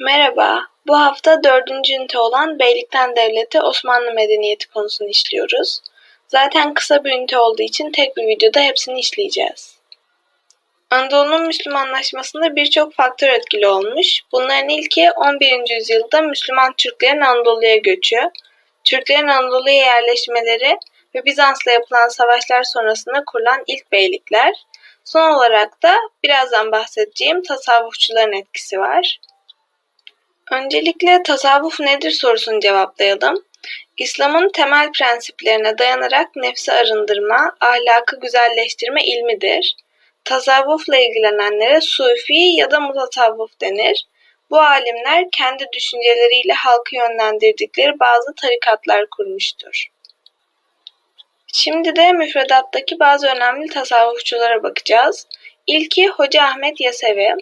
Merhaba, bu hafta dördüncü ünite olan Beylikten Devleti Osmanlı Medeniyeti konusunu işliyoruz. Zaten kısa bir ünite olduğu için tek bir videoda hepsini işleyeceğiz. Anadolu'nun Müslümanlaşmasında birçok faktör etkili olmuş. Bunların ilki 11. yüzyılda Müslüman Türklerin Anadolu'ya göçü, Türklerin Anadolu'ya yerleşmeleri ve Bizans'la yapılan savaşlar sonrasında kurulan ilk beylikler. Son olarak da birazdan bahsedeceğim tasavvufçuların etkisi var. Öncelikle tasavvuf nedir sorusunu cevaplayalım. İslam'ın temel prensiplerine dayanarak nefsi arındırma, ahlakı güzelleştirme ilmidir. Tasavvufla ilgilenenlere sufi ya da mutasavvuf denir. Bu alimler kendi düşünceleriyle halkı yönlendirdikleri bazı tarikatlar kurmuştur. Şimdi de müfredattaki bazı önemli tasavvufçulara bakacağız. İlki Hoca Ahmet Yesevi.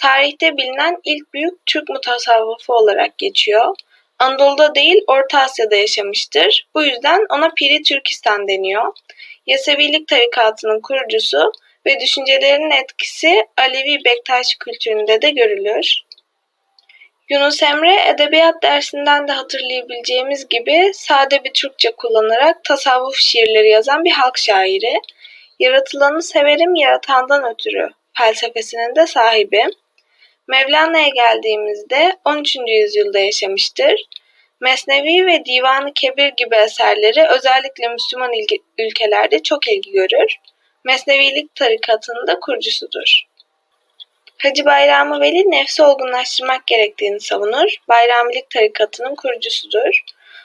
Tarihte bilinen ilk büyük Türk mutasavvıfı olarak geçiyor. Anadolu'da değil Orta Asya'da yaşamıştır. Bu yüzden ona Piri Türkistan deniyor. Yesevilik tarikatının kurucusu ve düşüncelerinin etkisi Alevi Bektaşi kültüründe de görülür. Yunus Emre edebiyat dersinden de hatırlayabileceğimiz gibi sade bir Türkçe kullanarak tasavvuf şiirleri yazan bir halk şairi. Yaratılanı severim yaratandan ötürü felsefesinin de sahibi. Mevlana'ya geldiğimizde 13. yüzyılda yaşamıştır. Mesnevi ve Divan-ı Kebir gibi eserleri özellikle Müslüman ülkelerde çok ilgi görür. Mesnevilik tarikatının da kurucusudur. Hacı Bayramı Veli nefsi olgunlaştırmak gerektiğini savunur. Bayramilik tarikatının kurucusudur.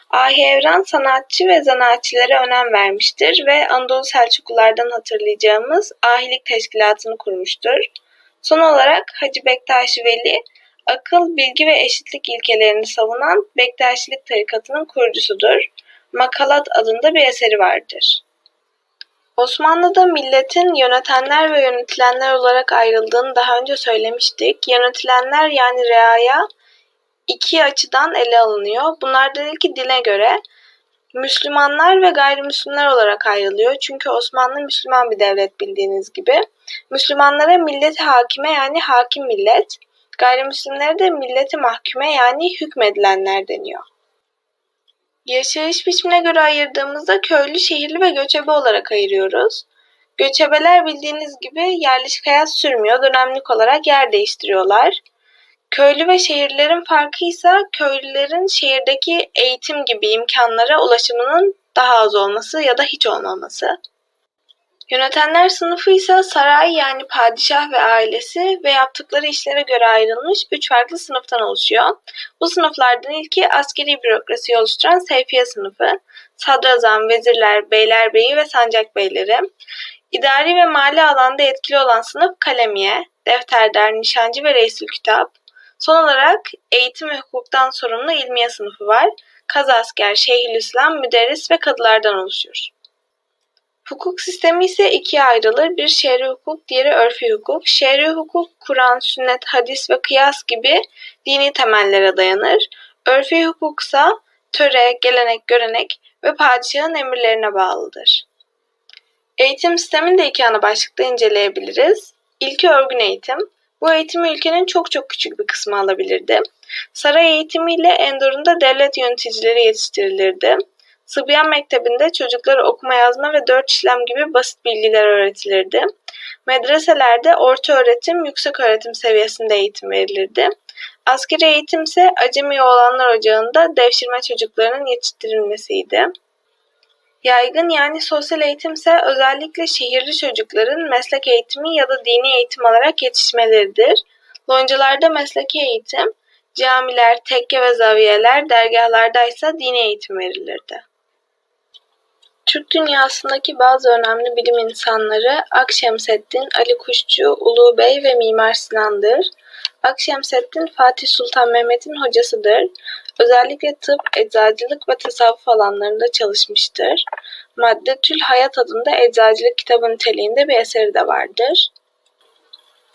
Ahi Evran sanatçı ve zanaatçilere önem vermiştir ve Anadolu Selçuklulardan hatırlayacağımız Ahilik Teşkilatı'nı kurmuştur. Son olarak Hacı Bektaşi Veli, akıl, bilgi ve eşitlik ilkelerini savunan Bektaşilik tarikatının kurucusudur. Makalat adında bir eseri vardır. Osmanlı'da milletin yönetenler ve yönetilenler olarak ayrıldığını daha önce söylemiştik. Yönetilenler yani reaya iki açıdan ele alınıyor. Bunlardan ilki dine göre Müslümanlar ve gayrimüslimler olarak ayrılıyor. Çünkü Osmanlı Müslüman bir devlet bildiğiniz gibi. Müslümanlara milleti hakime yani hakim millet, gayrimüslimlere de milleti mahkume yani hükmedilenler deniyor. Yaşayış biçimine göre ayırdığımızda köylü, şehirli ve göçebe olarak ayırıyoruz. Göçebeler bildiğiniz gibi yerleşik hayat sürmüyor, dönemlik olarak yer değiştiriyorlar. Köylü ve şehirlerin farkı ise köylülerin şehirdeki eğitim gibi imkanlara ulaşımının daha az olması ya da hiç olmaması. Yönetenler sınıfı ise saray yani padişah ve ailesi ve yaptıkları işlere göre ayrılmış üç farklı sınıftan oluşuyor. Bu sınıflardan ilki askeri bürokrasiyi oluşturan seyfiye sınıfı, sadrazam, vezirler, beylerbeyi ve sancak beyleri. İdari ve mali alanda etkili olan sınıf kalemiye, defterdar, nişancı ve reisül kitap. Son olarak eğitim ve hukuktan sorumlu ilmiye sınıfı var. Kazasker, şeyhülislam, müderris ve kadılardan oluşuyor. Hukuk sistemi ise ikiye ayrılır. Bir şer'i hukuk, diğeri örfi hukuk. Şer'i hukuk, Kur'an, sünnet, hadis ve kıyas gibi dini temellere dayanır. Örfi hukuksa töre, gelenek, görenek ve padişahın emirlerine bağlıdır. Eğitim sistemini de iki ana başlıkta inceleyebiliriz. İlki örgün eğitim. Bu eğitim ülkenin çok çok küçük bir kısmı alabilirdi. Saray eğitimiyle Endor'unda devlet yöneticileri yetiştirilirdi. Sıbyan Mektebi'nde çocuklara okuma yazma ve dört işlem gibi basit bilgiler öğretilirdi. Medreselerde orta öğretim, yüksek öğretim seviyesinde eğitim verilirdi. Askeri eğitim ise Acemi Oğlanlar Ocağı'nda devşirme çocuklarının yetiştirilmesiydi. Yaygın yani sosyal eğitim ise özellikle şehirli çocukların meslek eğitimi ya da dini eğitim alarak yetişmeleridir. Loncalarda mesleki eğitim, camiler, tekke ve zaviyeler, dergahlarda ise dini eğitim verilirdi. Türk dünyasındaki bazı önemli bilim insanları Akşemseddin, Ali Kuşçu, Ulu Bey ve Mimar Sinan'dır. Akşemseddin Fatih Sultan Mehmet'in hocasıdır. Özellikle tıp, eczacılık ve tasavvuf alanlarında çalışmıştır. Maddetül Hayat adında eczacılık kitabı niteliğinde bir eseri de vardır.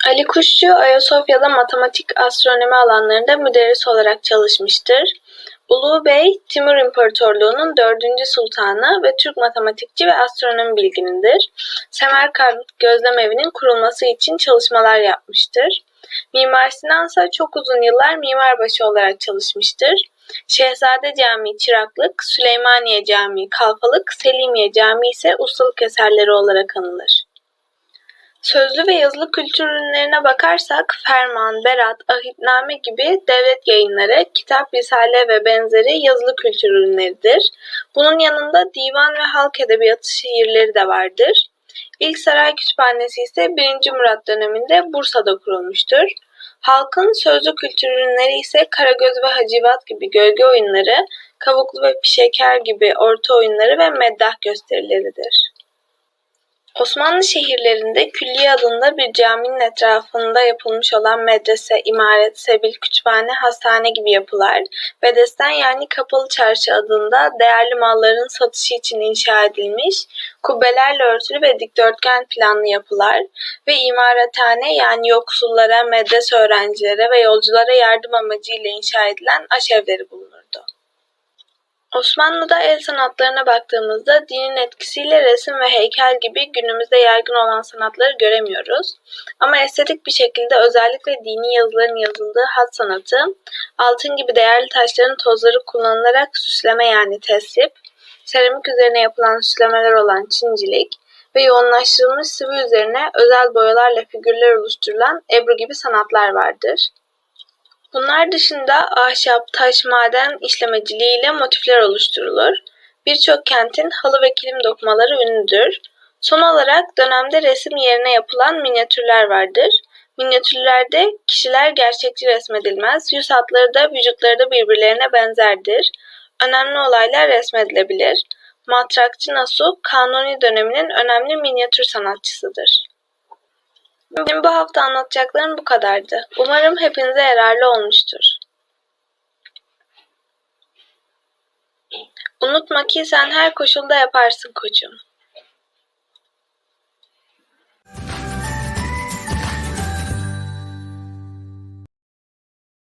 Ali Kuşçu, Ayasofya'da matematik, astronomi alanlarında müderris olarak çalışmıştır. Ulu Bey, Timur İmparatorluğu'nun dördüncü sultanı ve Türk matematikçi ve astronomi bilginidir. Semerkant Gözlem Evi'nin kurulması için çalışmalar yapmıştır. Mimar Sinan ise çok uzun yıllar mimarbaşı olarak çalışmıştır. Şehzade Camii Çıraklık, Süleymaniye Camii Kalfalık, Selimiye Camii ise ustalık eserleri olarak anılır. Sözlü ve yazılı kültür ürünlerine bakarsak ferman, berat, ahitname gibi devlet yayınları, kitap, risale ve benzeri yazılı kültür ürünleridir. Bunun yanında divan ve halk edebiyatı şiirleri de vardır. İlk saray kütüphanesi ise 1. Murat döneminde Bursa'da kurulmuştur. Halkın sözlü kültür ürünleri ise Karagöz ve Hacivat gibi gölge oyunları, Kavuklu ve Pişeker gibi orta oyunları ve meddah gösterileridir. Osmanlı şehirlerinde külliye adında bir caminin etrafında yapılmış olan medrese, imaret, sebil, kütüphane, hastane gibi yapılar, bedesten yani kapalı çarşı adında değerli malların satışı için inşa edilmiş, kubbelerle örtülü ve dikdörtgen planlı yapılar ve imarathane yani yoksullara, medrese öğrencilere ve yolculara yardım amacıyla inşa edilen aşevleri bulunurdu. Osmanlı'da el sanatlarına baktığımızda dinin etkisiyle resim ve heykel gibi günümüzde yaygın olan sanatları göremiyoruz. Ama estetik bir şekilde özellikle dini yazıların yazıldığı hat sanatı, altın gibi değerli taşların tozları kullanılarak süsleme yani tesip, seramik üzerine yapılan süslemeler olan çincilik ve yoğunlaştırılmış sıvı üzerine özel boyalarla figürler oluşturulan ebru gibi sanatlar vardır. Bunlar dışında ahşap, taş, maden işlemeciliğiyle motifler oluşturulur. Birçok kentin halı ve kilim dokumaları ünlüdür. Son olarak dönemde resim yerine yapılan minyatürler vardır. Minyatürlerde kişiler gerçekçi resmedilmez, yüz hatları da vücutları da birbirlerine benzerdir. Önemli olaylar resmedilebilir. Matrakçı Nasu, Kanuni döneminin önemli minyatür sanatçısıdır. Benim bu hafta anlatacaklarım bu kadardı. Umarım hepinize yararlı olmuştur. Unutma ki sen her koşulda yaparsın koçum.